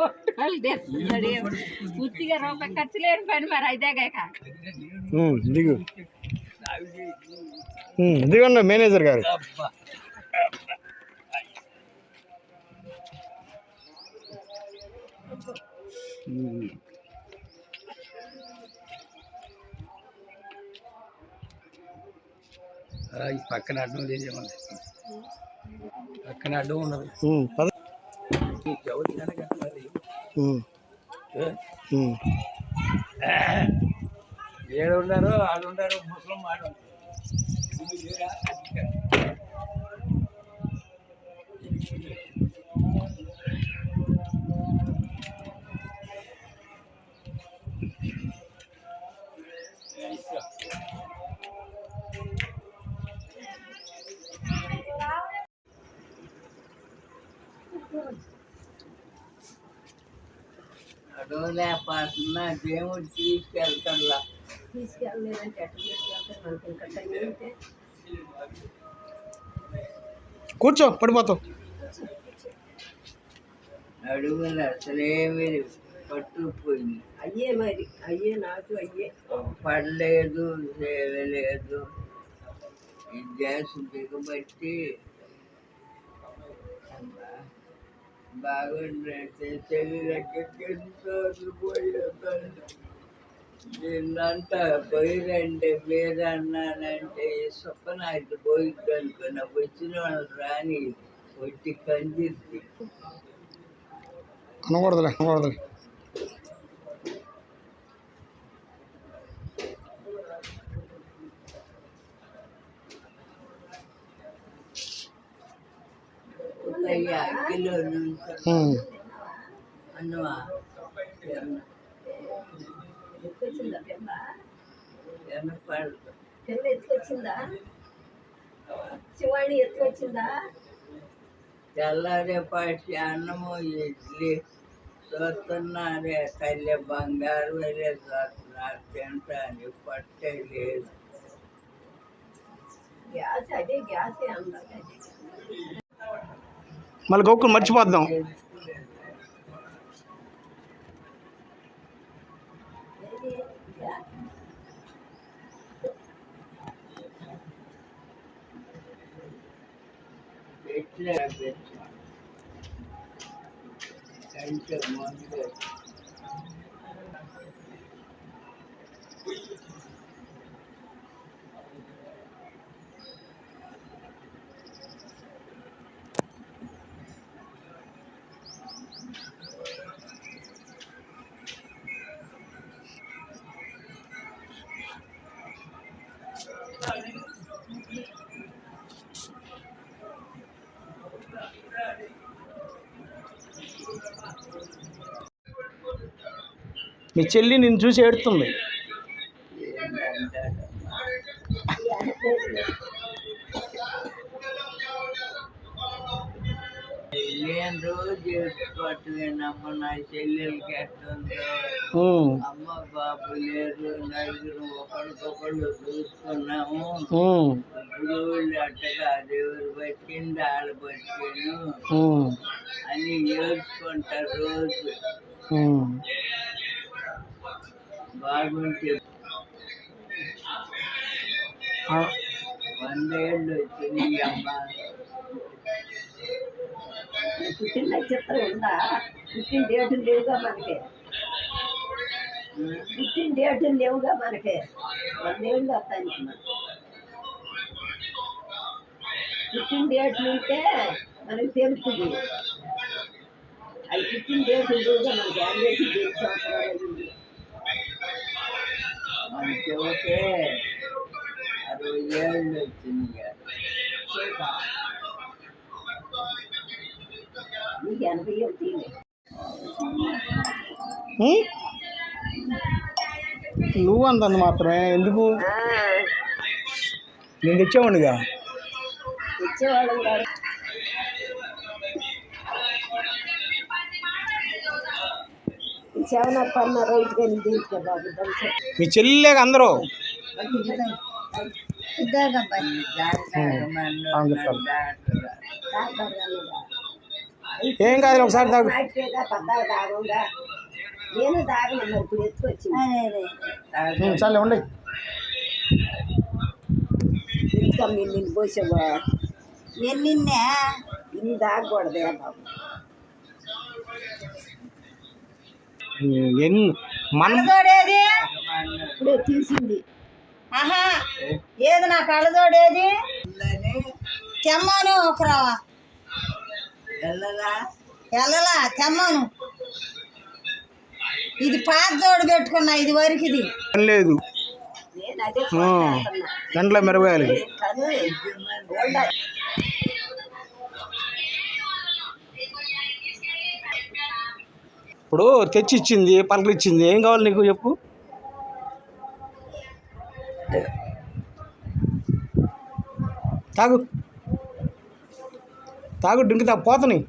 ఫోటోలు తెస్తున్నాడు ఉత్తిగా రూపాయి ఖర్చు లేని పని మరి అయితే కాక ఉమ్, దిగు ఉమ్, దిగండి మేనేజర్ గారు ఉమ్. ఈ పక్కన అడ్డం చేసేమన్నా పక్కన అడ్డం ఉన్నది ఉమ్, పద ఎవరు ఏడు ఉన్నారు ఆడు ఉంటారు ముసలం ఆడు ఉంటారు. ఇది వేరా? అడవలేకపోతున్నా దేవుడు తీసుకెళ్తాడులా. తీసుకెళ్ళలేదంటే ఎట్లా తీసుకెళ్తాడు మనకి ఇంకా టైం అయితే. కూర్చో పడిపోతావు. అడుగులు అసలేమి పట్టుకుపోయింది అయ్యే మరి అయ్యే నాకు అయ్యే. పడలేదు చేయలేదు ఈ గ్యాస్ దిగబట్టి బాగుండే చెల్లితో పోయేదాన్ని నిన్నంతా పోయిరండి మీరు అన్నానంటే సొప్పన అయితే పోయిద్ది అనుకున్నా వచ్చిన వాళ్ళు రాని వచ్చి కందిద్ది. అనకూడదులే అనకూడదులే. పిల్ల ఎత్తుకొచ్చిందా శివాణి ఎత్తుకొచ్చిందా తెల్లారేపాటి అన్నము ఇడ్లీ చూస్తున్నారే తల్లి బంగారు వెళ్ళే చూస్తున్నారు తింటాను పట్టే లేదు. గ్యాస్ అదే గ్యాసే అందరికి అదే మళ్ళీ గౌకులు మర్చిపోద్దాం Thank you. మీ చెల్లి నిన్ను చూసి ఏడుతుంది. నేను రోజు నా చెల్లెలకి ఎట్టుందో ఉమ్, అమ్మ బాబు లేరు నలుగురు ఒకరికొకళ్ళు చూసుకున్నాము ఉమ్, ఇప్పుడు వాళ్ళు అట్టగా దేవుడు పట్టింది అని ఏడ్చుకుంటారు రోజు. ఉమ్. బాగుంటే ఆ, వందేళ్ళు వచ్చినాయి అమ్మ ఈ పుట్టిన నక్షత్రం ఉందా పుట్టిన డేటులు లేవుగా మనకి పుట్టిన డేటులు లేవుగా మనకి వందేళ్ళు వస్తాయి పుట్టిన డేట్లు ఉంటే మనకి తెలుస్తుంది అవి పుట్టిన డేట్లు లేవుగా మనకి అందరికీ ఏడు సంవత్సరాలు అయింది మన చెబితే అరవై ఏళ్ళు వచ్చినాయి నీకు ఎనభై ఒకటి ఉమ్? నువ్వు అంతంది మాత్రమే ఎందుకు నేను తెచ్చేవాడిగా తెచ్చేవాళ్ళం మీ చెల్లెలేక అందరూ. ఏం కాదు ఒకసారి తాగు. చాలే ఉండి. ఇంకా నిన్ను పోసావా? ఎన్నిన్నే ఇన్ని తాగకూడదే బాబు. మనం ఇప్పుడే తీసింది. ఆహా ఏది నా కళ్ళజోడేది? తెమ్మాను ఒకరావా వెళ్ళలా తెమ్మాను. ఇది పాత జోడు పెట్టుకున్నా ఇది వరకు ఇది లేదు. నేను అదే ఇప్పుడు తెచ్చి ఇచ్చింది పలకలిచ్చింది ఏం కావాలి నీకు చెప్పు. తాగు. తాగు డ్రింక్ తా పోతని.